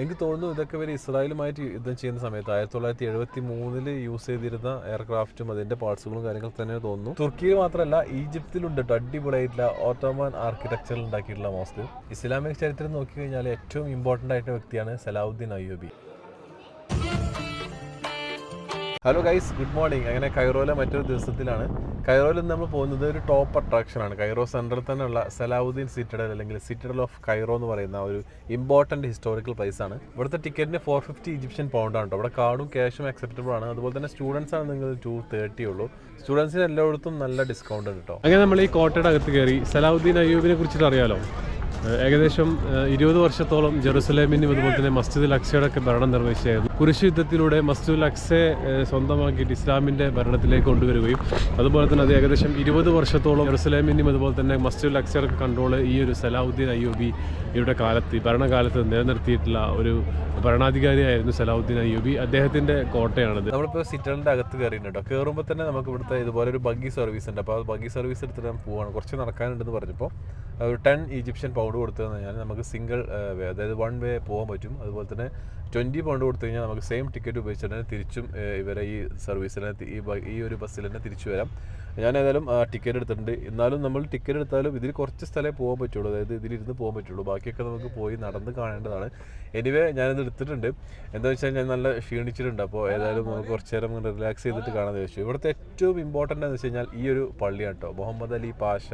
എനിക്ക് തോന്നുന്നു ഇതൊക്കെ വരെ ഇസ്രായേലുമായിട്ട് യുദ്ധം ചെയ്യുന്ന സമയത്ത് ആയിരത്തി തൊള്ളായിരത്തി എഴുപത്തി മൂന്നിൽ യൂസ് ചെയ്തിരുന്ന എയർക്രാഫ്റ്റും അതിന്റെ പാർട്സുകളും കാര്യങ്ങൾ തന്നെ തോന്നുന്നു. തുർക്കിയിൽ മാത്രമല്ല ഈജിപ്തിലുണ്ട്. അടിപൊളിയായിട്ടുള്ള ഓട്ടോമാൻ ആർക്കിടെക്ചറിൽ ഉണ്ടാക്കിയിട്ടുള്ള മോസ്ക് ഇസ്ലാമിക് ചരിത്രം നോക്കി കഴിഞ്ഞാൽ ഏറ്റവും ഇമ്പോർട്ടന്റ് ആയിട്ടുള്ള വ്യക്തിയാണ് Salahuddin Ayyubi. Hello guys good morning അങ്ങനെ കൈറോയിലെ മറ്റൊരു ദിവസത്തിലാണ്. കൈറോയിൽ നമ്മൾ പോകുന്നത് ഒരു ടോപ്പ് അട്രാക്ഷൻ ആണ്. കൈറോ സെന്ററിൽ തന്നെയുള്ള സലാവുദ്ദീൻ സിറ്റഡൽ അല്ലെങ്കിൽ സിറ്റഡൽ ഓഫ് കൈറോ എന്ന് പറയുന്ന ഒരു ഇമ്പോർട്ടന്റ് ഹിസ്റ്റോറിക്കൽ പ്ലേസ് ആണ്. ഇവിടുത്തെ ടിക്കറ്റിന് ഫോർ ഫിഫ്റ്റി ഈജിപ്ഷ്യൻ പൗണ്ടാണ് കേട്ടോ ഇവിടെ കാർഡും ക്യാഷും അക്സെപ്റ്റബിൾ ആണ്. അതുപോലെ തന്നെ സ്റ്റുഡൻസ് ആണ് നിങ്ങൾ ടു തേർട്ടി ഉള്ളൂ. സ്റ്റുഡൻസിന് എല്ലായിടത്തും നല്ല ഡിസ്കൗണ്ട് ഉണ്ട് കേട്ടോ അങ്ങനെ നമ്മൾ ഈ കോട്ടയുടെ അകത്ത് കയറി സലാവുദ്ദീൻ അയ്യൂബിനെ കുറിച്ചിട്ട് അറിയാലോ? ഏകദേശം ഇരുപത് വർഷത്തോളം ജെറുസലേമിനും അതുപോലെ തന്നെ മസ്ജിദുൽ അക്സയുടെ ഒക്കെ ഭരണം നിർവഹിച്ചായിരുന്നു കുരിശ് യുദ്ധത്തിലൂടെ മസ്ജിദുൽ അക്സയെ സ്വന്തമാക്കിയിട്ട് ഇസ്ലാമിന്റെ ഭരണത്തിലേക്ക് കൊണ്ടുവരികയും അതുപോലെ തന്നെ അത് ഏകദേശം ഇരുപത് വർഷത്തോളം ജെറുസലേമിനും അതുപോലെ തന്നെ മസ്ജിദുൽ അക്സയുടെ കൺട്രോൾ ഈ ഒരു സലാഹുദ്ദീൻ അയ്യൂബി ഇവിടെ കാലത്ത് ഭരണകാലത്ത് നിലനിർത്തിയിട്ടുള്ള ഒരു ഭരണാധികാരിയായിരുന്നു സലാഹുദ്ദീൻ അയ്യൂബി. അദ്ദേഹത്തിന്റെ കോട്ടയാണിത്. നമ്മളിപ്പോൾ സിറ്റലിന്റെ അകത്ത് കയറിയിട്ടുണ്ട് കേട്ടോ. കയറുമ്പോൾ തന്നെ നമുക്ക് ഇവിടുത്തെ ഇതുപോലെ ഒരു ബഗ്ഗി സർവീസ് ഉണ്ട്. അപ്പോൾ ആ ബഗ്ഗി സർവീസ് എടുത്തിട്ട് ഞാൻ പോവാണ്. കുറച്ച് നടക്കാനുണ്ടെന്ന് പറഞ്ഞപ്പോൾ ഒരു ടെൻ ഈജിപ്ഷ്യൻ പൗണ്ട് കൊടുത്തു കഴിഞ്ഞാൽ നമുക്ക് സിംഗിൾ വേ അതായത് വൺ വേ പോകാൻ പറ്റും. അതുപോലെ തന്നെ ട്വന്റി പൗണ്ട് കൊടുത്തു കഴിഞ്ഞാൽ നമുക്ക് സെയിം ടിക്കറ്റ് ഉപയോഗിച്ചിട്ട് തന്നെ തിരിച്ചും ഇവരെ ഈ സർവീസിൽ ഈ ഈ ഒരു ബസ്സിൽ തന്നെ തിരിച്ചു വരാം. ഞാൻ ഏതായാലും ടിക്കറ്റ് എടുത്തിട്ടുണ്ട്. എന്നാലും നമ്മൾ ടിക്കറ്റ് എടുത്താലും ഇതിൽ കുറച്ച് സ്ഥലമേ പോകാൻ പറ്റുള്ളൂ. അതായത് ഇതിലിരുന്ന് പോകാൻ പറ്റുള്ളൂ. ബാക്കിയൊക്കെ നമുക്ക് പോയി നടന്ന് കാണേണ്ടതാണ്. എനിവേ ഞാനിത് എടുത്തിട്ടുണ്ട്. എന്താ വെച്ചാൽ ഞാൻ നല്ല ക്ഷീണിച്ചിട്ടുണ്ട്. അപ്പോൾ ഏതായാലും നമുക്ക് കുറച്ച് നേരം റിലാക്സ് ചെയ്തിട്ട് കാണാൻ ചോദിച്ചു ഇവിടുത്തെ ഏറ്റവും ഇമ്പോർട്ടന്റ് എന്ന് വെച്ച് കഴിഞ്ഞാൽ ഈ ഒരു പള്ളിയാണ് കേട്ടോ മുഹമ്മദ് അലി പാഷ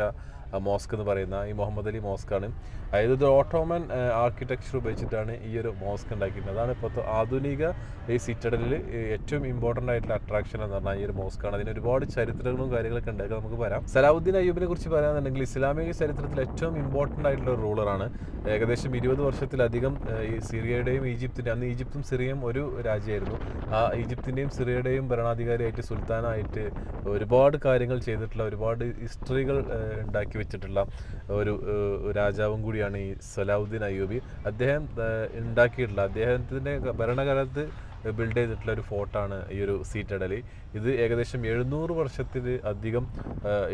മോസ്ക് എന്ന് പറയുന്ന ഈ മുഹമ്മദ് അലി മോസ്ക്കാണ് അതായത് ഇത് ഓട്ടോമൻ ആർക്കിടെക്ചർ ഉപയോഗിച്ചിട്ടാണ് ഈ ഒരു മോസ്ക് ഉണ്ടാക്കിയിരുന്നത്. അതാണ് ഇപ്പോഴത്തെ ആധുനിക ഈ സിറ്റഡലിൽ ഏറ്റവും ഇമ്പോർട്ടന്റ് ആയിട്ടുള്ള അട്രാക്ഷൻ എന്ന് പറഞ്ഞാൽ ഈ ഒരു മോസ്ക്കാണ് അതിന് ഒരുപാട് ചരിത്രങ്ങളും കാര്യങ്ങളൊക്കെ ഉണ്ട്. നമുക്ക് വരാം സലാഹുദ്ദീൻ അയ്യൂബിനെ കുറിച്ച് പറയാന്നുണ്ടെങ്കിൽ ഇസ്ലാമിക ചരിത്രത്തിൽ ഏറ്റവും ഇമ്പോർട്ടന്റ് ആയിട്ടുള്ള ഒരു റൂളറാണ് ഏകദേശം ഇരുപത് വർഷത്തിലധികം ഈ സിറിയയുടെയും ഈജിപ്തിന്റെ അന്ന് ഈജിപ്തും സിറിയയും ഒരു രാജ്യമായിരുന്നു. ആ ഈജിപ്തിന്റെയും സിറിയയുടെയും ഭരണാധികാരിയായിട്ട് സുൽത്താനായിട്ട് ഒരുപാട് കാര്യങ്ങൾ ചെയ്തിട്ടുള്ള ഒരുപാട് ഹിസ്റ്ററികൾ ഉണ്ടാക്കി വെച്ചിട്ടുള്ള ഒരു രാജാവും കൂടിയാണ് ഈ സലാഹുദ്ദീൻ അയ്യൂബി. അദ്ദേഹം ഉണ്ടാക്കിയിട്ടുള്ള അദ്ദേഹത്തിന്റെ ഭരണകാലത്ത് ബിൽഡ് ചെയ്തിട്ടുള്ള ഒരു ഫോർട്ടാണ് ഈ ഒരു സീറ്റഡൽ ഇത് ഏകദേശം എഴുന്നൂറ് വർഷത്തിൽ അധികം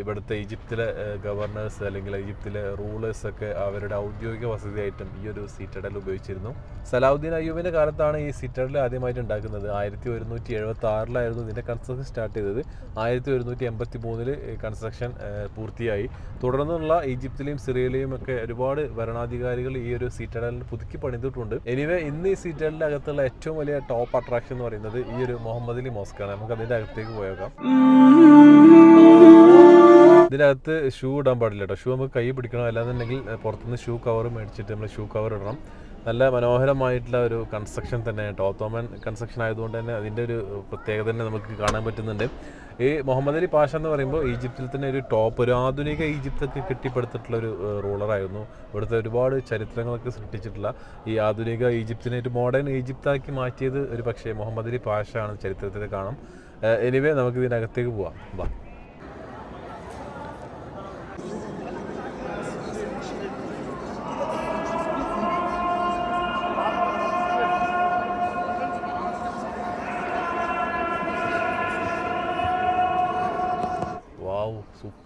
ഇവിടുത്തെ ഈജിപ്തിലെ ഗവർണേഴ്സ് അല്ലെങ്കിൽ ഈജിപ്തിലെ റൂളേഴ്സ് ഒക്കെ അവരുടെ ഔദ്യോഗിക വസതിയായിട്ടും ഈ ഒരു സീറ്റഡൽ ഉപയോഗിച്ചിരുന്നു. സലാഹുദ്ദീൻ അയ്യൂബിന്റെ കാലത്താണ് ഈ സീറ്റഡൽ ആദ്യമായിട്ട് ഉണ്ടാക്കുന്നത്. ആയിരത്തി ഒരുന്നൂറ്റി എഴുപത്തി ആറിലായിരുന്നു ഇതിന്റെ കൺസ്ട്രക്ഷൻ സ്റ്റാർട്ട് ചെയ്തത്. ആയിരത്തി ഒരുന്നൂറ്റി എൺപത്തി മൂന്നിൽ കൺസ്ട്രക്ഷൻ പൂർത്തിയായി. തുടർന്നുള്ള ഈജിപ്തിലെയും സിറിയയിലെയും ഒക്കെ ഒരുപാട് ഭരണാധികാരികൾ ഈ ഒരു സീറ്റഡലിന് പുതുക്കി പണിതിട്ടുണ്ട്. എനിവേ ഇന്ന് ഈ സീറ്റഡലിന്റെ അകത്തുള്ള ഏറ്റവും വലിയ ടോപ്പ് അട്രാക്ഷൻ എന്ന് പറയുന്നത് ഈ ഒരു മുഹമ്മദ് അലി മോസ്കാണ് നമുക്ക് അതിന്റെ അകത്തേക്ക് പോയേക്കാം. ഇതിനകത്ത് ഷൂ ഇടാൻ പാടില്ല കേട്ടോ. ഷൂ നമുക്ക് കൈ പിടിക്കണം. അല്ലാന്നുണ്ടെങ്കിൽ പുറത്തുനിന്ന് ഷൂ കവർ മേടിച്ചിട്ട് നമ്മൾ ഷൂ കവർ ഇടണം. നല്ല മനോഹരമായിട്ടുള്ള ഒരു കൺസ്ട്രക്ഷൻ തന്നെ ടോത്തോമൻ കൺസ്ട്രക്ഷൻ ആയതുകൊണ്ട് തന്നെ അതിന്റെ ഒരു പ്രത്യേകത തന്നെ നമുക്ക് കാണാൻ പറ്റുന്നുണ്ട്. ഈ മുഹമ്മദ് അലി പാഷ എന്ന് പറയുമ്പോൾ ഈജിപ്തിൽ തന്നെ ഒരു ടോപ്പ് ഒരു ആധുനിക ഈജിപ്തൊക്കെ കെട്ടിപ്പടുത്തിട്ടുള്ള ഒരു റൂളറായിരുന്നു ഇവിടുത്തെ ഒരുപാട് ചരിത്രങ്ങളൊക്കെ സൃഷ്ടിച്ചിട്ടുള്ള ഈ ആധുനിക ഈജിപ്തിനെ ഒരു മോഡേൺ ഈജിപ്താക്കി മാറ്റിയത് ഒരു പക്ഷേ മുഹമ്മദ് അലി പാഷ ആണ് ചരിത്രത്തിൽ കാണാം. എനിവേ നമുക്ക് ഇതിനകത്തേക്ക് പോവാം. വാ.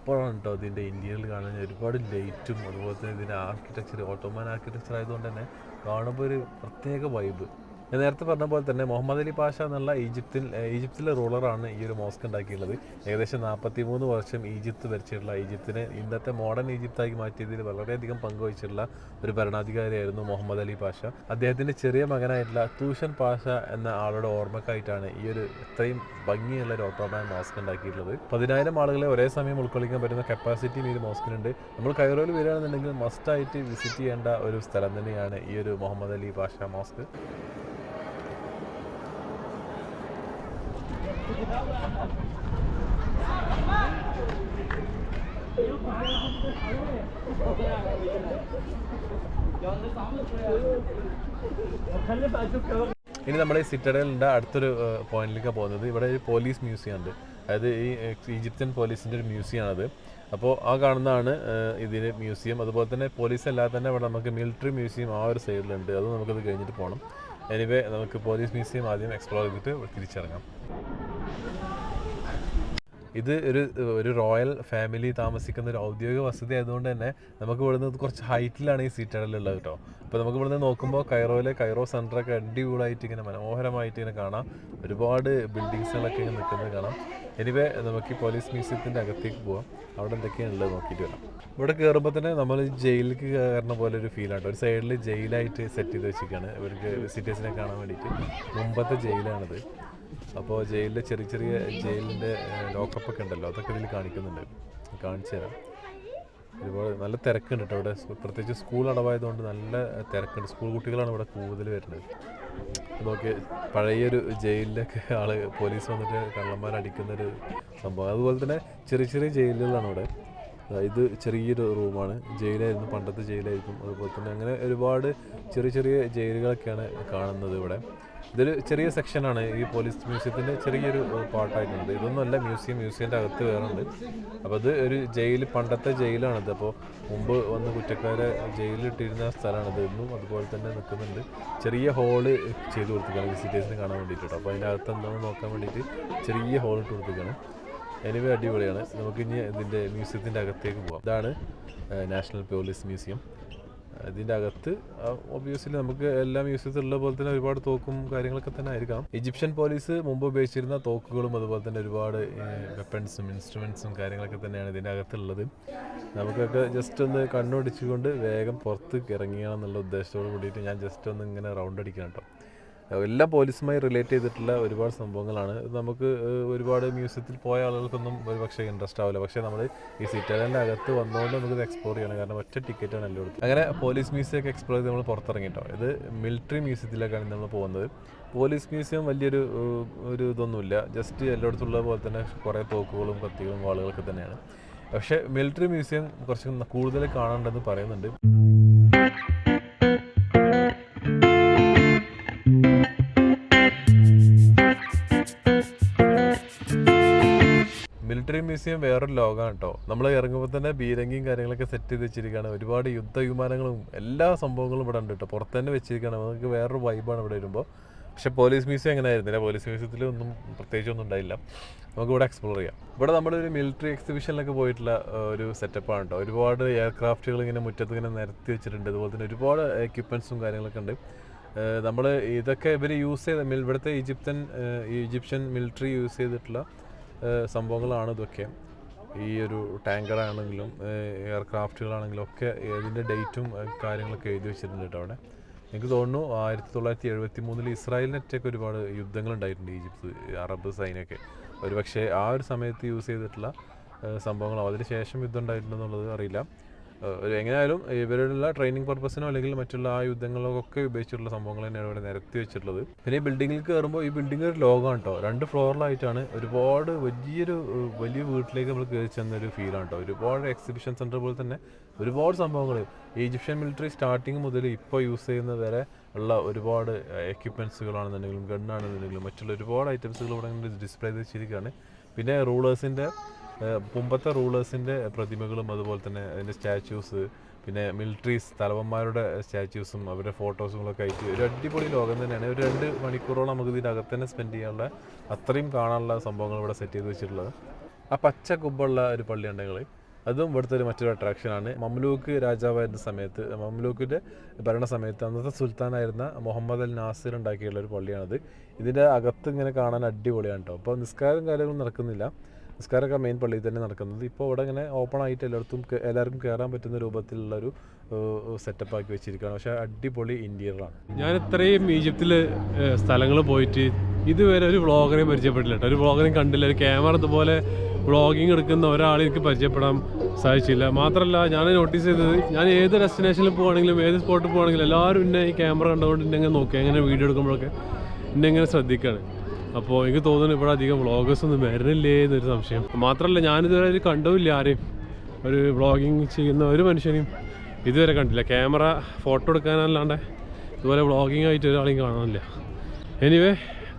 സൂപ്പറാണ് കേട്ടോ ഇതിന്റെ ഇന്ത്യയിൽ കാണാൻ. ഒരുപാട് ലൈറ്റും അതുപോലെ തന്നെ ഇതിന്റെ ആർക്കിടെക്ചർ ഓട്ടോമാൻ ആർക്കിടെക്ചർ ആയതുകൊണ്ട് തന്നെ കാണുമ്പോൾ ഒരു പ്രത്യേക വൈബ് ഞാൻ നേരത്തെ പറഞ്ഞ പോലെ തന്നെ മുഹമ്മദ് അലി പാഷ എന്നുള്ള ഈജിപ്തിൽ ഈജിപ്തിലെ റൂളറാണ് ഈ ഒരു മോസ്ക് ഉണ്ടാക്കിയിട്ടുള്ളത്. ഏകദേശം നാൽപ്പത്തി മൂന്ന് വർഷം ഈജിപ്ത് ഭരിച്ചിട്ടുള്ള ഈജിപ്തിനെ ഇന്നത്തെ മോഡേൺ ഈജിപ്താക്കി മാറ്റിയതിൽ വളരെയധികം പങ്കുവച്ചിട്ടുള്ള ഒരു ഭരണാധികാരിയായിരുന്നു മുഹമ്മദ് അലി പാഷ. അദ്ദേഹത്തിന്റെ ചെറിയ മകനായിട്ടുള്ള തൂഷൻ പാഷ എന്ന ആളുടെ ഓർമ്മക്കായിട്ടാണ് ഈ ഒരു ഇത്രയും ഭംഗിയുള്ള ഒരു ഓട്ടോമാൻ മോസ്ക് ഉണ്ടാക്കിയിട്ടുള്ളത്. പതിനായിരം ആളുകളെ ഒരേ സമയം ഉൾക്കൊള്ളിക്കാൻ പറ്റുന്ന കപ്പാസിറ്റിയും ഈ ഒരു മോസ്കിനുണ്ട്. നമ്മൾ കൈറോയിൽ വരികയാണെന്നുണ്ടെങ്കിൽ മസ്റ്റായിട്ട് വിസിറ്റ് ചെയ്യേണ്ട ഒരു സ്ഥലം തന്നെയാണ് ഈ ഒരു മുഹമ്മദ് അലി പാഷ മോസ്ക്. ഇനി നമ്മൾ സിറ്റഡലിന്റെ അടുത്തൊരു പോയിന്റിലേക്ക് പോകുന്നത്. ഇവിടെ ഒരു പോലീസ് മ്യൂസിയം ഉണ്ട്. അതായത് ഈ ഈജിപ്ത്യൻ പോലീസിന്റെ ഒരു മ്യൂസിയം ആണത് അപ്പോൾ ആ കാണുന്നതാണ് ഇതിന് മ്യൂസിയം. അതുപോലെ തന്നെ പോലീസ് അല്ലാതെ തന്നെ ഇവിടെ നമുക്ക് മിലിറ്ററി മ്യൂസിയം ആ ഒരു സൈഡിലുണ്ട്. അത് നമുക്കത് കഴിഞ്ഞിട്ട് പോകണം എനിവേ നമുക്ക് പോലീസ് മ്യൂസിയം ആദ്യം എക്സ്പ്ലോർ ചെയ്തിട്ട് തിരിച്ചിറങ്ങാം. ഇത് ഒരു ഒരു റോയൽ ഫാമിലി താമസിക്കുന്ന ഒരു ഔദ്യോഗിക വസതി ആയതുകൊണ്ട് തന്നെ നമുക്ക് ഇവിടുന്ന് കുറച്ച് ഹൈറ്റിലാണ് ഈ സീറ്റഡിലുള്ളത് കേട്ടോ. അപ്പോൾ നമുക്ക് ഇവിടുന്ന് നോക്കുമ്പോൾ കൈറോയിലെ കൈറോ സെന്ററൊക്കെ അടിപൊളിയായിട്ട് ഇങ്ങനെ മനോഹരമായിട്ട് ഇങ്ങനെ കാണാം. ഒരുപാട് ബിൽഡിങ്സുകളൊക്കെ ഇങ്ങനെ നിൽക്കുന്നത് കാണാം. എനിവേ നമുക്ക് ഈ പോലീസ് മ്യൂസിയത്തിന്റെ അകത്തേക്ക് പോവാം. അവിടെ എന്തൊക്കെയാണ് ഉള്ളത് നോക്കിയിട്ട് വരാം. ഇവിടെ കയറുമ്പോൾ തന്നെ നമ്മൾ ജയിലിലേക്ക് കയറുന്ന പോലെ ഒരു ഫീലാണ് ഒരു സൈഡിൽ ജയിലായിട്ട് സെറ്റ് ചെയ്ത് വെച്ചിരിക്കുകയാണ് ഇവർക്ക് വിസിറ്റേഴ്സിനെ കാണാൻ വേണ്ടിയിട്ട്. മുമ്പത്തെ ജയിലാണിത്. അപ്പോൾ ജയിലിലെ ചെറിയ ചെറിയ ജയിലിന്റെ ലോക്കപ്പ് ഒക്കെ ഉണ്ടല്ലോ അതൊക്കെ ഇതിൽ കാണിക്കുന്നുണ്ട്. കാണിച്ചു തരാം. ഇതുപോലെ നല്ല തിരക്കുണ്ട് കേട്ടോ ഇവിടെ. പ്രത്യേകിച്ച് സ്കൂൾ അടവായതുകൊണ്ട് നല്ല തിരക്കുണ്ട്. സ്കൂൾ കുട്ടികളാണ് ഇവിടെ കൂടുതൽ വരുന്നത്. നോക്കി പഴയൊരു ജയിലിലൊക്കെ ആൾ പോലീസ് വന്നിട്ട് കള്ളന്മാർ അടിക്കുന്നൊരു സംഭവം. അതുപോലെ തന്നെ ചെറിയ ചെറിയ ജയിലുകളാണ് ഇവിടെ. ഇത് ചെറിയൊരു റൂമാണ്. ജയിലായിരുന്നു പണ്ടത്തെ ജയിലായിരിക്കും. അതുപോലെ തന്നെ അങ്ങനെ ഒരുപാട് ചെറിയ ചെറിയ ജയിലുകളൊക്കെയാണ് കാണുന്നത് ഇവിടെ. ഇതൊരു ചെറിയ സെക്ഷനാണ് ഈ പോലീസ് മ്യൂസിയത്തിന്റെ ചെറിയൊരു പാർട്ടായിട്ടുണ്ട് ഇതൊന്നുമല്ല മ്യൂസിയം മ്യൂസിയത്തിന്റെ അകത്ത് വേറുണ്ട്. അപ്പോൾ അത് ഒരു ജയിൽ പണ്ടത്തെ ജയിലാണിത് അപ്പോൾ മുമ്പ് വന്ന് കുറ്റക്കാരെ ജയിലിലിട്ടിരുന്ന സ്ഥലമാണിത്. ഇന്നും അതുപോലെ തന്നെ നിൽക്കുന്നുണ്ട് ചെറിയ ഹോൾ ചെയ്ത് കൊടുത്തിരിക്കുകയാണ്. വിസിറ്റേഴ്സിന് കാണാൻ വേണ്ടിയിട്ട് അപ്പോൾ അതിന്റെ അകത്ത് എന്താണെന്ന് നോക്കാൻ വേണ്ടിയിട്ട് ചെറിയ ഹോൾ ഇട്ട് കൊടുത്തിരിക്കുകയാണ്. എനിവേ അടിപൊളിയാണ്. നമുക്കിനി ഇതിന്റെ മ്യൂസിയത്തിന്റെ അകത്തേക്ക് പോകാം ഇതാണ് നാഷണൽ പോലീസ് മ്യൂസിയം ഇതിന്റെ അകത്ത് ഒബിയസ്ലി നമുക്ക് എല്ലാ മ്യൂസിയത്തിലുള്ള പോലെ തന്നെ ഒരുപാട് തോക്കും കാര്യങ്ങളൊക്കെ തന്നെ ആയിരിക്കാം. ഈജിപ്ഷ്യൻ പോലീസ് മുമ്പ് ഉപയോഗിച്ചിരുന്ന തോക്കുകളും അതുപോലെ തന്നെ ഒരുപാട് വെപ്പൺസും ഇൻസ്ട്രുമെൻസും കാര്യങ്ങളൊക്കെ തന്നെയാണ് ഇതിന്റെ അകത്തുള്ളത്. നമുക്കൊക്കെ ജസ്റ്റ് ഒന്ന് കണ്ണുപിടിച്ചുകൊണ്ട് വേഗം പുറത്ത് ഇറങ്ങിയാണെന്നുള്ള ഉദ്ദേശത്തോട് കൂടിയിട്ട് ഞാൻ ജസ്റ്റ് ഒന്ന് ഇങ്ങനെ റൗണ്ട് അടിക്കണം കേട്ടോ എല്ലാ പോലീസുമായി റിലേറ്റ് ചെയ്തിട്ടുള്ള ഒരുപാട് സംഭവങ്ങളാണ്. നമുക്ക് ഒരുപാട് മ്യൂസിയത്തിൽ പോയ ആളുകൾക്കൊന്നും ഒരു പക്ഷേ ഇൻട്രസ്റ്റ് ആവില്ല. പക്ഷേ നമ്മൾ ഈ സിറ്റാലിന്റെ അകത്ത് വന്നുകൊണ്ട് നമുക്കിത് എക്സ്പ്ലോർ ചെയ്യണം. കാരണം ഒറ്റ ടിക്കറ്റാണ് എല്ലായിടത്തും അങ്ങനെ പോലീസ് മ്യൂസിയം ഒക്കെ എക്സ്പ്ലോർ ചെയ്ത് നമ്മൾ പുറത്തിറങ്ങിയിട്ടോ ഇത് മിലിറ്ററി മ്യൂസിയത്തിലേക്കാണ് നമ്മൾ പോകുന്നത്. പോലീസ് മ്യൂസിയം വലിയൊരു ഒരു ഒരു ഇതൊന്നുമില്ല. ജസ്റ്റ് എല്ലായിടത്തുള്ള പോലെ തന്നെ കുറേ തോക്കുകളും കത്തികളും വാളുകളൊക്കെ തന്നെയാണ്. പക്ഷേ മിലിറ്ററി മ്യൂസിയം കുറച്ച് കൂടുതൽ കാണേണ്ടതെന്ന് പറയുന്നുണ്ട്. മ്യൂസിയം വേറൊരു ലോകമാണ് കേട്ടോ നമ്മൾ ഇറങ്ങുമ്പോൾ തന്നെ ബീരങ്കിയും കാര്യങ്ങളൊക്കെ സെറ്റ് ചെയ്ത് വെച്ചിരിക്കുകയാണ് ഒരുപാട് യുദ്ധ വിമാനങ്ങളും എല്ലാ സംഭവങ്ങളും ഇവിടെ ഉണ്ട് കേട്ടോ പുറത്ത് തന്നെ വെച്ചിരിക്കുകയാണ് നമുക്ക് വേറൊരു വൈബാണ് ഇവിടെ വരുമ്പോൾ പക്ഷേ പോലീസ് മ്യൂസിയം എങ്ങനെ ആയിരുന്നില്ല. പോലീസ് മ്യൂസിയത്തിൽ ഒന്നും പ്രത്യേകിച്ച് ഒന്നും ഉണ്ടായില്ല. നമുക്ക് ഇവിടെ എക്സ്പ്ലോർ ചെയ്യാം. ഇവിടെ നമ്മുടെ ഒരു മിലിറ്ററി എക്സിബിഷനിലൊക്കെ പോയിട്ടുള്ള ഒരു സെറ്റപ്പാണ് കേട്ടോ ഒരുപാട് എയർക്രാഫ്റ്റുകൾ ഇങ്ങനെ മുറ്റത്ത് ഇങ്ങനെ നിരത്തി വെച്ചിട്ടുണ്ട്. അതുപോലെ തന്നെ ഒരുപാട് എക്യുപ്മെൻസും കാര്യങ്ങളൊക്കെ ഉണ്ട്. നമ്മൾ ഇതൊക്കെ ഇവർ യൂസ് ചെയ്ത ഇവിടുത്തെ ഈജിപ്തൻ ഈജിപ്ഷ്യൻ മിലിറ്ററി യൂസ് ചെയ്തിട്ടുള്ള സംഭവങ്ങളാണ് ഇതൊക്കെ. ഈ ഒരു ടാങ്കറാണെങ്കിലും എയർക്രാഫ്റ്റുകളാണെങ്കിലും ഒക്കെ ഇതിന്റെ ഡേറ്റും കാര്യങ്ങളൊക്കെ എഴുതി വെച്ചിട്ടുണ്ട് കേട്ടോ അവിടെ. എനിക്ക് തോന്നുന്നു ആയിരത്തി തൊള്ളായിരത്തി എഴുപത്തി മൂന്നിൽ ഇസ്രായേലിനൊറ്റയൊക്കെ ഒരുപാട് യുദ്ധങ്ങളുണ്ടായിട്ടുണ്ട് ഈജിപ്ത് അറബ് സൈനൊക്കെ ഒരു പക്ഷേ ആ ഒരു സമയത്ത് യൂസ് ചെയ്തിട്ടുള്ള സംഭവങ്ങളോ അതിന് ശേഷം യുദ്ധം ഉണ്ടായിട്ടുണ്ടെന്നുള്ളത് അറിയില്ല. ഒരു എങ്ങനെയായാലും ഇവരുള്ള ട്രെയിനിങ് പർപ്പസിനോ അല്ലെങ്കിൽ മറ്റുള്ള ആ യുദ്ധങ്ങളൊക്കെ ഉപയോഗിച്ചിട്ടുള്ള സംഭവങ്ങൾ തന്നെയാണ് ഇവിടെ നിരത്തി വെച്ചിട്ടുള്ളത്. പിന്നെ ഈ ബിൽഡിങ്ങിൽ കയറുമ്പോൾ ഈ ബിൽഡിംഗ് ഒരു ലോകമാണ് കേട്ടോ. രണ്ട് ഫ്ലോറിലായിട്ടാണ് ഒരുപാട് വലിയൊരു വലിയ വീട്ടിലേക്ക് നമ്മൾ കയറി ചെന്നൊരു ഫീലാണ് കേട്ടോ. ഒരുപാട് എക്സിബിഷൻ സെന്റർ പോലെ തന്നെ ഒരുപാട് സംഭവങ്ങൾ ഈജിപ്ഷ്യൻ മിലിറ്ററി സ്റ്റാർട്ടിങ് മുതൽ ഇപ്പോൾ യൂസ് ചെയ്യുന്ന വരെ ഉള്ള ഒരുപാട് എക്യുപ്മെൻസുകളാണെന്നുണ്ടെങ്കിലും ഗണ്ണാണെന്നുണ്ടെങ്കിലും മറ്റുള്ള ഒരുപാട് ഐറ്റംസുകൾ ഇവിടെ ഡിസ്പ്ലേ ചെയ്തിരിക്കുകയാണ് പിന്നെ റൂളേഴ്സിന്റെ മുമ്പത്തെ റൂളേഴ്സിന്റെ പ്രതിമകളും അതുപോലെ തന്നെ അതിന്റെ സ്റ്റാച്യൂസ് പിന്നെ മിലിറ്ററീസ് തലവന്മാരുടെ സ്റ്റാച്യൂസും അവരുടെ ഫോട്ടോസുകളൊക്കെ ആയിട്ട് ഒരു അടിപൊളി ലോകം തന്നെയാണ്. ഒരു രണ്ട് മണിക്കൂറോളം നമുക്ക് ഇതിന്റെ അകത്ത് തന്നെ സ്പെൻഡ് ചെയ്യാനുള്ള അത്രയും കാണാനുള്ള സംഭവങ്ങൾ ഇവിടെ സെറ്റ് ചെയ്ത് വെച്ചിട്ടുള്ളത്. ആ പച്ച കുബ്ബുള്ള ഒരു പള്ളി ഉണ്ടെങ്കിൽ അതും ഇവിടുത്തെ ഒരു മറ്റൊരു അട്രാക്ഷനാണ് മംലൂക്ക് രാജാവായിരുന്ന സമയത്ത് മംലൂക്കിന്റെ ഭരണ സമയത്ത് അന്നത്തെ സുൽത്താനായിരുന്ന മുഹമ്മദ് അൽ നാസിർ ഉണ്ടാക്കിയുള്ള ഒരു പള്ളിയാണത്. ഇതിന്റെ അകത്ത് ഇങ്ങനെ കാണാൻ അടിപൊളിയാണ് കേട്ടോ അപ്പോൾ നിസ്കാരം കാര്യങ്ങളും നടക്കുന്നില്ല. നിസ്കാരമൊക്കെ മെയിൻ പള്ളിയിൽ തന്നെ നടക്കുന്നത്. ഇപ്പോൾ അവിടെ ഇങ്ങനെ ഓപ്പൺ ആയിട്ട് എല്ലായിടത്തും എല്ലാവർക്കും കയറാൻ പറ്റുന്ന രൂപത്തിലുള്ള ഒരു സെറ്റപ്പ് ആക്കി വെച്ചിരിക്കുകയാണ്. പക്ഷേ അടിപൊളി ഇന്റീരിയറാണ് ഞാൻ ഇത്രയും ഈജിപ്തിൽ സ്ഥലങ്ങൾ പോയിട്ട് ഇതുവരെ ഒരു വ്ളോഗറെയും പരിചയപ്പെട്ടില്ല കേട്ടോ. ഒരു വ്ളോഗറെയും കണ്ടില്ല. ഒരു ക്യാമറ ഇതുപോലെ വ്ളോഗിങ് എടുക്കുന്ന ഒരാളെ എനിക്ക് പരിചയപ്പെടാൻ സാധിച്ചില്ല. മാത്രമല്ല ഞാൻ നോട്ടീസ് ചെയ്തത് ഞാൻ ഏത് ഡെസ്റ്റിനേഷനിൽ പോവാണെങ്കിലും ഏത് സ്പോട്ടിൽ പോവാണെങ്കിലും എല്ലാവരും എന്നെ ഈ ക്യാമറ കണ്ടുകൊണ്ട് എന്നെ നോക്കി എങ്ങനെ വീഡിയോ എടുക്കുമ്പോഴൊക്കെ എന്നെ ഇങ്ങനെ ശ്രദ്ധിക്കുകയാണ് അപ്പോൾ എനിക്ക് തോന്നുന്നു ഇവിടെ അധികം വ്ളോഗേഴ്സ് ഒന്നും വരുന്നില്ലേ എന്നൊരു സംശയം. മാത്രമല്ല ഞാനിതുവരെ ഒരു കണ്ടുമില്ല ആരെയും. ഒരു വ്ളോഗിങ് ചെയ്യുന്ന ഒരു മനുഷ്യനെയും ഇതുവരെ കണ്ടില്ല. ക്യാമറ ഫോട്ടോ എടുക്കാനല്ലാണ്ട് ഇതുപോലെ വ്ളോഗിങ് ആയിട്ട് ഒരാളെയും കാണാനില്ല. എനിവേ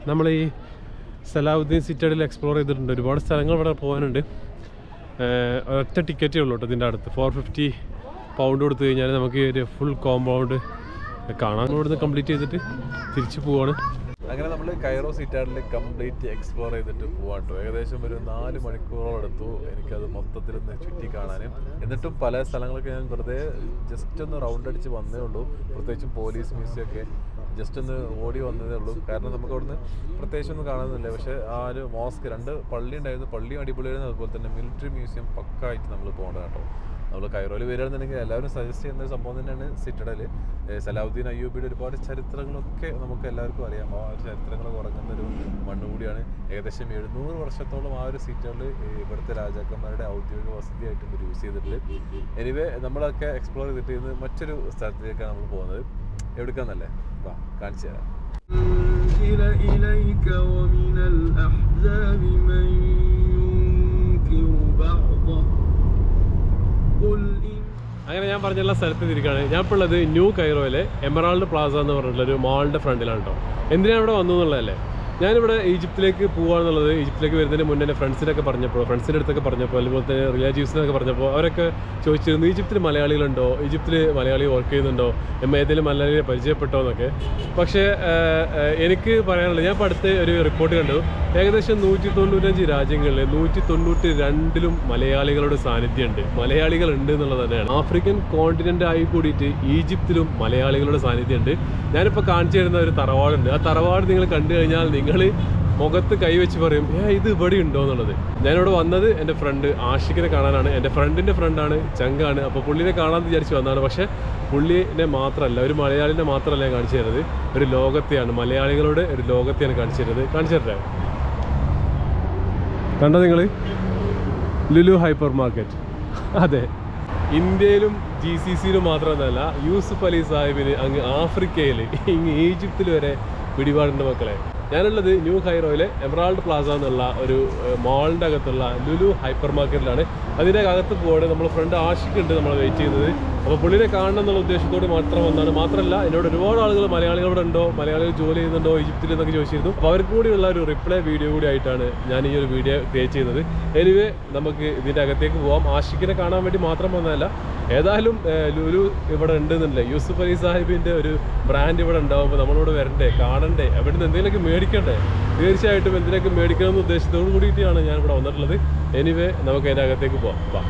നമ്മൾ ഈ സലാഹുദ്ദീൻ സിറ്റഡിൽ എക്സ്പ്ലോർ ചെയ്തിട്ടുണ്ട്. ഒരുപാട് സ്ഥലങ്ങൾ ഇവിടെ പോകാനുണ്ട്. ഒറ്റ ടിക്കറ്റേ ഉള്ളൂ കേട്ടോ ഇതിന്റെ അടുത്ത്. ഫോർ ഫിഫ്റ്റി പൗണ്ട് കൊടുത്തു കഴിഞ്ഞാൽ നമുക്ക് ഒരു ഫുൾ കോമ്പൗണ്ട് കാണാൻ ഇവിടുന്ന് കംപ്ലീറ്റ് ചെയ്തിട്ട് തിരിച്ചു പോവാണ്. അങ്ങനെ നമ്മൾ കൈറോ സിറ്റാഡിൽ കംപ്ലീറ്റ് എക്സ്പ്ലോർ ചെയ്തിട്ട് പോവാട്ടോ ഏകദേശം ഒരു നാല് മണിക്കൂറോളം എടുത്തു എനിക്കത് മൊത്തത്തിൽ ഒന്ന് ചുറ്റി കാണാനും എന്നിട്ടും പല സ്ഥലങ്ങളൊക്കെ ഞാൻ വെറുതെ ജസ്റ്റ് ഒന്ന് റൗണ്ട് അടിച്ച് വന്നേ ഉള്ളൂ. പ്രത്യേകിച്ചും പോലീസ് മ്യൂസിയം ഒക്കെ ജസ്റ്റ് ഒന്ന് ഓടി വന്നതേ ഉള്ളൂ. കാരണം നമുക്ക് അവിടുന്ന് പ്രത്യേകിച്ച് ഒന്നും കാണുന്നില്ല പക്ഷേ ആ ഒരു മോസ്ക് രണ്ട് പള്ളി ഉണ്ടായിരുന്നു. പള്ളിയും അടിപൊളിയായിരുന്നു. അതുപോലെ തന്നെ മിലിറ്ററി മ്യൂസിയം പക്കായിട്ട് നമ്മൾ പോകേണ്ടത് കേട്ടോ നമ്മൾ കൈറോയിൽ വരികയാണെന്നുണ്ടെങ്കിൽ എല്ലാവരും സജസ്റ്റ് ചെയ്യുന്ന ഒരു സംഭവം തന്നെയാണ് സിറ്റഡൽ സലാഹുദ്ദീൻ അയ്യൂബിയുടെ ഒരുപാട് ചരിത്രങ്ങളൊക്കെ നമുക്ക് എല്ലാവർക്കും അറിയാം ആ ഒരു ചരിത്രങ്ങൾ ഉറങ്ങുന്ന ഒരു മണ്ണ് കൂടിയാണ് ഏകദേശം എഴുന്നൂറ് വർഷത്തോളം ആ ഒരു സീറ്റുകൾ ഇവിടുത്തെ രാജാക്കന്മാരുടെ ഔദ്യോഗിക വസതിയായിട്ട് ഇവർ യൂസ് ചെയ്തിട്ടുണ്ട് എനിവേ നമ്മളൊക്കെ എക്സ്പ്ലോർ ചെയ്തിട്ട് ഇന്ന് മറ്റൊരു സ്ഥലത്തേക്കാണ് നമ്മൾ പോകുന്നത് എവിടേക്കാന്നല്ലേ വാ കാണിച്ചു തരാം أنزل إليك ومن الأحزاب من ينكر بعضه قل إن അങ്ങനെ ഞാൻ പറഞ്ഞുള്ള സ്ഥലത്ത് തിരിക്കുകയാണ് ഞാൻ ഇപ്പോൾ ഉള്ളത് ന്യൂ കൈറോയിലെ എമറാൾഡ് പ്ലാസ എന്ന് പറഞ്ഞിട്ടുള്ള ഒരു മാളിന്റെ ഫ്രണ്ടിലാണ് കേട്ടോ എന്തിനാണ് ഇവിടെ വന്നു എന്നുള്ളതല്ലേ? ഞാനിവിടെ ഈജിപ്തിലേക്ക് പോകാന്നുള്ളത് ഈജിപ്തിലേക്ക് വരുന്നതിന് മുന്നേ എന്റെ ഫ്രണ്ട്സിനൊക്കെ പറഞ്ഞപ്പോൾ ഫ്രണ്ട്സിന്റെ അടുത്തൊക്കെ പറഞ്ഞപ്പോൾ അതുപോലെ തന്നെ റിലേറ്റീവ്സിനൊക്കെ പറഞ്ഞപ്പോൾ അവരൊക്കെ ചോദിച്ചിരുന്നു ഈജിപ്തിൽ മലയാളികളുണ്ടോ? ഈജിപ്തിൽ മലയാളി വർക്ക് ചെയ്യുന്നുണ്ടോ? എം ഏതെങ്കിലും മലയാളിയെ പരിചയപ്പെട്ടോ എന്നൊക്കെ. പക്ഷേ എനിക്ക് പറയാനുള്ളത് ഞാൻ പഠിത്ത ഒരു റിപ്പോർട്ട് കണ്ടു. ഏകദേശം നൂറ്റി തൊണ്ണൂറ്റഞ്ച് രാജ്യങ്ങളിൽ നൂറ്റി തൊണ്ണൂറ്റി രണ്ടിലും മലയാളികളുടെ സാന്നിധ്യമുണ്ട്. മലയാളികൾ ഉണ്ട് എന്നുള്ളത് തന്നെയാണ്. ആഫ്രിക്കൻ കോണ്ടിനെന്റ് ആയി കൂടിയിട്ട് ഈജിപ്തിലും മലയാളികളുടെ സാന്നിധ്യമുണ്ട്. ഞാനിപ്പോൾ കാണിച്ചു തരുന്ന ഒരു തറവാടുണ്ട്. ആ തറവാട് നിങ്ങൾ കണ്ടു കഴിഞ്ഞാൽ നിങ്ങൾ മുഖത്ത് കൈവച്ച് പറയും ഏ ഇത് ഇവിടെ ഉണ്ടോ? എന്നുള്ളത്. ഞാനിവിടെ വന്നത് എന്റെ ഫ്രണ്ട് ആഷിഖിനെ കാണാനാണ്. എന്റെ ഫ്രണ്ടിന്റെ ഫ്രണ്ടാണ് ചങ്കാണ്. അപ്പോൾ പുള്ളിനെ കാണാമെന്ന് വിചാരിച്ച് വന്നതാണ്. പക്ഷേ പുള്ളിനെ മാത്രമല്ല ഒരു മലയാളിനെ മാത്രമല്ല ഞാൻ കാണിച്ചു തരുന്നത്. ഒരു ലോകത്തെയാണ് മലയാളികളുടെ ഒരു ലോകത്തെയാണ് കാണിച്ചു തരുന്നത്. കാണിച്ചു തരാം കണ്ടോ നിങ്ങൾ ലുലു ഹൈപ്പർ മാർക്കറ്റ്. അതെ. ഇന്ത്യയിലും ജി സി സിയിലും മാത്രമെന്നല്ല യൂസുഫ് അലി സാഹിബിന് അങ്ങ് ആഫ്രിക്കയിൽ ഇങ്ങ് ഈജിപ്തിൽ വരെ പിടിപാടുണ്ട് മക്കളെ. ഞാനുള്ളത് ന്യൂ ഹൈറോയിലെ എമറാൾഡ് പ്ലാസ എന്നുള്ള ഒരു മാളിന്റെ അകത്തുള്ള ലുലു ഹൈപ്പർ മാർക്കറ്റിലാണ് അതിന്റെ അകത്ത് പോകണേ നമ്മൾ ഫ്രണ്ട് ആഷിക്കുണ്ട് നമ്മൾ വെയിറ്റ് ചെയ്യുന്നത്. അപ്പോൾ പുള്ളിനെ കാണണം എന്നുള്ള ഉദ്ദേശത്തോട് മാത്രം വന്നാണ്. മാത്രമല്ല എന്നോട് ഒരുപാട് ആളുകൾ മലയാളികൾ ഇവിടെ ഉണ്ടോ? മലയാളികൾ ജോലി ചെയ്യുന്നുണ്ടോ? ഈജിപ്തിൽ എന്നൊക്കെ ചോദിച്ചിരുന്നു. അപ്പോൾ അവർക്ക് കൂടിയുള്ള ഒരു റിപ്ലൈ വീഡിയോ കൂടി ആയിട്ടാണ് ഞാൻ ഈ ഒരു വീഡിയോ ക്രിയേറ്റ് ചെയ്യുന്നത്. എനിവേ നമുക്ക് ഇതിന്റെ അകത്തേക്ക് പോവാം. ആഷിക്കിനെ കാണാൻ വേണ്ടി മാത്രം വന്നതല്ല. ഏതായാലും ലുലു ഇവിടെ ഉണ്ടെന്നില്ല യൂസുഫ് അലി സാഹിബിന്റെ ഒരു ബ്രാൻഡ് ഇവിടെ ഉണ്ടാകുമ്പോൾ നമ്മളോട് വരണ്ടേ? കാണണ്ടേ? അവിടുന്ന് എന്തെങ്കിലുമൊക്കെ മേടിക്കണ്ടേ? തീർച്ചയായിട്ടും എന്തിനൊക്കെ മേടിക്കണം എന്ന ഉദ്ദേശത്തോട് കൂടിയിട്ടാണ് ഞാൻ ഇവിടെ വന്നിട്ടുള്ളത്. എനിവേ നമുക്ക് അതിന്റെ അകത്തേക്ക് പോവാം